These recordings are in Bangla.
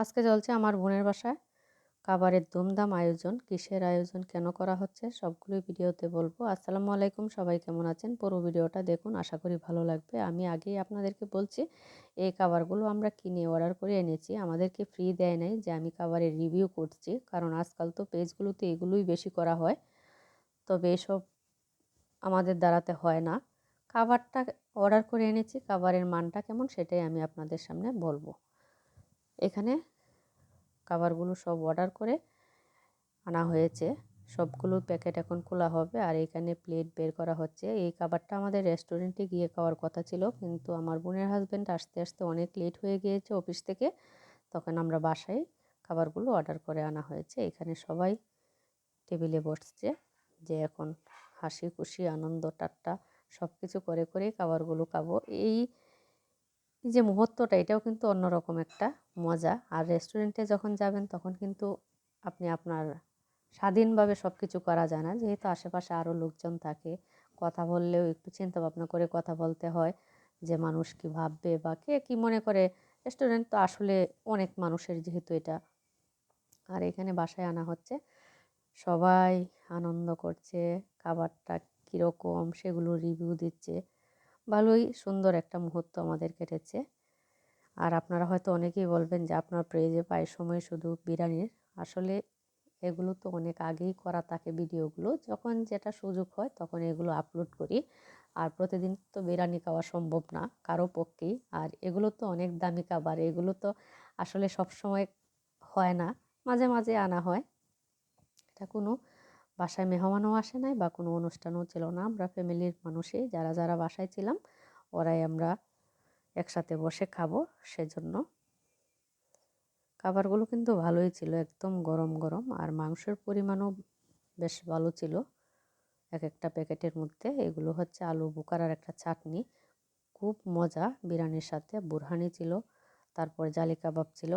আজকে চলছে আমার বোনের বাসায়। খাবারের ধুমধাম আয়োজন, কিসের আয়োজন, কেন করা হচ্ছে, সবগুলোই ভিডিওতে বলব। আসসালামু আলাইকুম, সবাই কেমন আছেন? পুরো ভিডিওটা দেখুন, আশা করি ভালো লাগবে। আমি আগেই আপনাদেরকে বলছি, এই খাবারগুলো আমরা কিনে অর্ডার করে এনেছি। আমাদেরকে ফ্রি দেয় নাই যে আমি খাবারের রিভিউ করছি, কারণ আজকাল তো পেজগুলোতে এগুলোই বেশি করা হয়। তবে এসব আমাদের দ্বারাতে হয় না। খাবারটা অর্ডার করে এনেছি, খাবারের মানটা কেমন সেটাই আমি আপনাদের সামনে বলব। এখানে খাবারগুলো সব অর্ডার করে আনা হয়েছে। সবগুলো প্যাকেট এখন খোলা হবে আর এখানে প্লেট বের করা হচ্ছে। এই খাবারটা আমাদের রেস্টুরেন্টে গিয়ে খাওয়ার কথা ছিল, কিন্তু আমার বোনের হাজব্যান্ড আসতে আসতে অনেক লেট হয়ে গিয়েছে অফিস থেকে। তখন আমরা বাসায় খাবারগুলো অর্ডার করে আনা হয়েছে। এখানে সবাই টেবিলে বসছে যে এখন হাসি খুশি, আনন্দ, টাট্টা সব কিছু করে করেই খাবারগুলো খাব। এই যে মুহূর্তটা, এটাও কিন্তু অন্যরকম একটা মজা। আর রেস্টুরেন্টে যখন যাবেন, তখন কিন্তু আপনি আপনার স্বাধীনভাবে সব কিছু করা যায় না। যেহেতু আশেপাশে আরও লোকজন থাকে, কথা বললেও একটু চিন্তা ভাবনা করে কথা বলতে হয় যে মানুষ কি ভাববে বা কে কী মনে করে। রেস্টুরেন্ট তো আসলে অনেক মানুষের যেহেতু এটা। আর এখানে বাসায় আনা হচ্ছে। সবাই আনন্দ করছে, খাবারটা কীরকম সেগুলো রিভিউ দিচ্ছে। ভালোই সুন্দর একটা মুহূর্ত আমাদের কেটেছে। আর আপনারা হয়তো অনেকেই বলবেন যে, আপনার প্রেজে পায় সময় শুধু বিরিয়ানির। আসলে এগুলো তো অনেক আগেই করা থাকে ভিডিওগুলো। যখন যেটা সুযোগ হয় তখন এগুলো আপলোড করি। আর প্রতিদিন তো বিরিয়ানি খাওয়া সম্ভব না, কারও পক্ষেই। আর এগুলো তো অনেক দামি খাবার, এগুলো তো আসলে সব সময় হয় না, মাঝে মাঝে আনা হয়। এটা কোনো বাসায় মেহমানও আসে নাই বা কোনো অনুষ্ঠানও ছিল না। আমরা ফ্যামিলির মানুষই, যারা যারা বাসায় ছিলাম, ওরাই আমরা একসাথে বসে খাব সেজন্য। খাবারগুলো কিন্তু ভালোই ছিল, একদম গরম গরম, আর মাংসের পরিমাণও বেশ ভালো ছিল। এক একটা প্যাকেটের মধ্যে এগুলো হচ্ছে আলু বুকারার একটা চাটনি। খুব মজা, বিরিয়ানির সাথে বুরহানি ছিল, তারপর জালি কাবাব ছিল।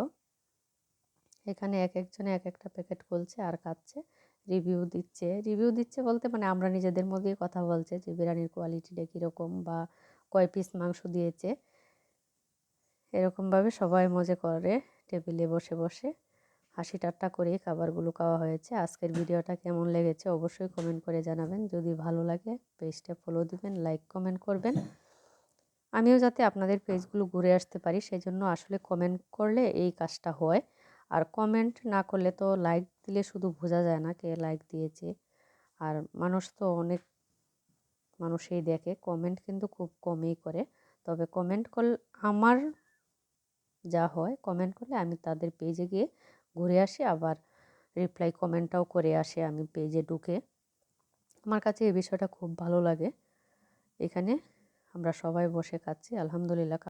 এখানে এক একজনে এক একটা প্যাকেট খুলছে আর খাচ্ছে। রিভিউ দিচ্ছে। রিভিউ দিচ্ছে বলতে মানে আমরা নিজেদের মধ্যেই কথা বলছে যে, বিরিয়ানির কোয়ালিটিটা কীরকম বা কয় পিস মাংস দিয়েছে। এরকমভাবে সবাই মজে করে টেবিলে বসে বসে হাসি ঠাট্টা করেই খাবারগুলো খাওয়া হয়েছে। আজকের ভিডিওটা কেমন লেগেছে অবশ্যই কমেন্ট করে জানাবেন। যদি ভালো লাগে পেজটা ফলো দিবেন লাইক কমেন্ট করবেন। আমিও যাতে আপনাদের পেজগুলো ঘুরে আসতে পারি সেই জন্য আসলে কমেন্ট করলে এই কাজটা হয়। আর কমেন্ট না করলে তো লাইক দিলে শুধু বোঝা যায় না কে লাইক দিয়েছে। আর মানুষ তো অনেক মানুষই দেখে কমেন্ট কিন্তু খুব কমই করে। তবে কমেন্ট করলে আমার যা হয় কমেন্ট করলে আমি তাদের পেজে গিয়ে ঘুরে আসি, আবার রিপ্লাই কমেন্টটাও করে আসি আমি পেজে ঢুকে। আমার কাছে এই বিষয়টা খুব ভালো লাগে। এখানে আমরা সবাই বসে খাচ্ছি, আলহামদুলিল্লাহ।